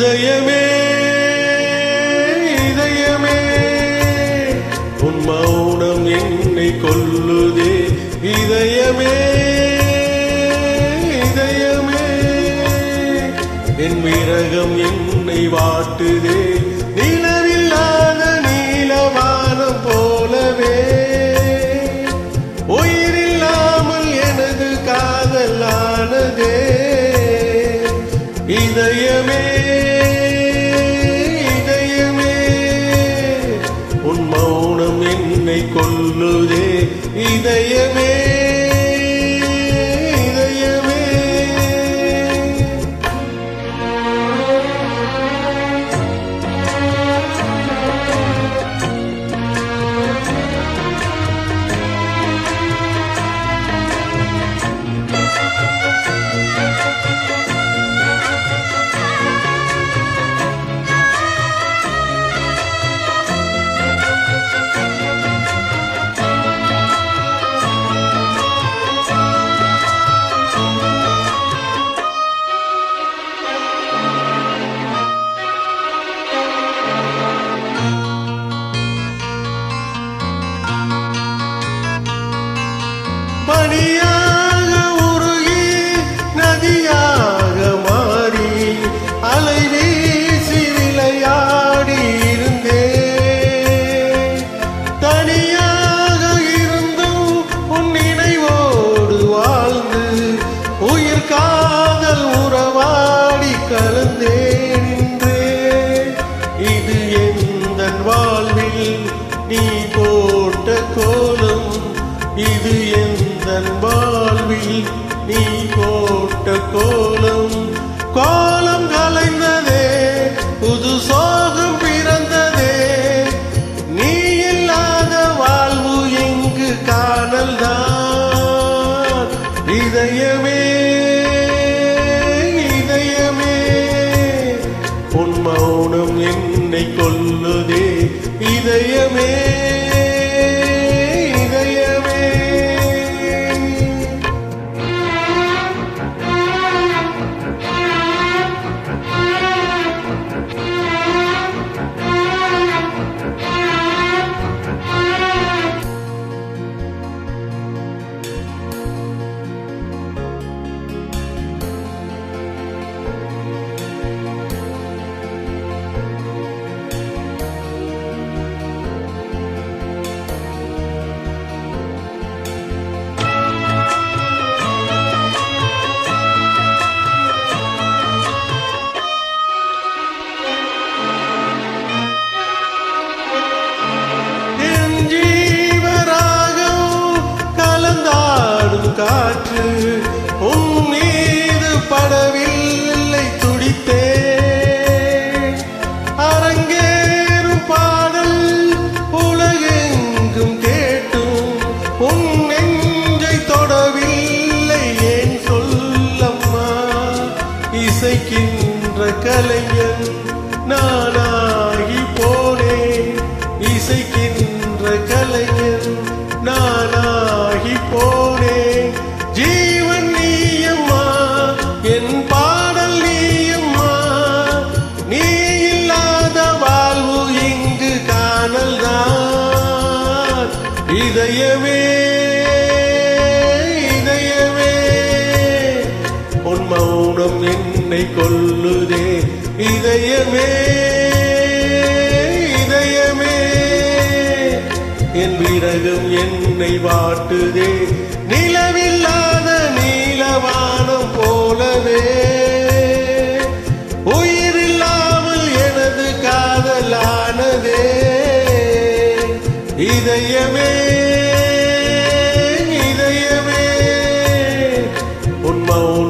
இதயமே இதயமே உன் மௌனம் என்னை கொல்லுதே. இதயமே இதயமே என் விரகம் என்னை வாட்டுதே. எந்தன் வாழ்வில் நீ போட்ட கோலம் இது எந்தன் வாழ்வில் நீ போட்ட கோலம் மௌனம் என்னை கொல்லுதே. இதயமே கலைஞன் நானாகி போனேன் இசைக்கின்ற கலைஞன் நானாகி போனேன் ஜீவன் நீயம்மா என் பாடல் நீயம்மா. நீ இல்லாத வாழ்வு இங்கு காணல்தான். இதயமே இதயமே. உன் மௌனம் என்னை கொள்ள இதயமே இதயமே. என் விரகம் என்னை வாட்டுதே. நிலவில்லாத நீலவானம் போலவே. உயிரில்லாமல் எனது காதலானதே. இதயமே இதயமே. உன் மௌன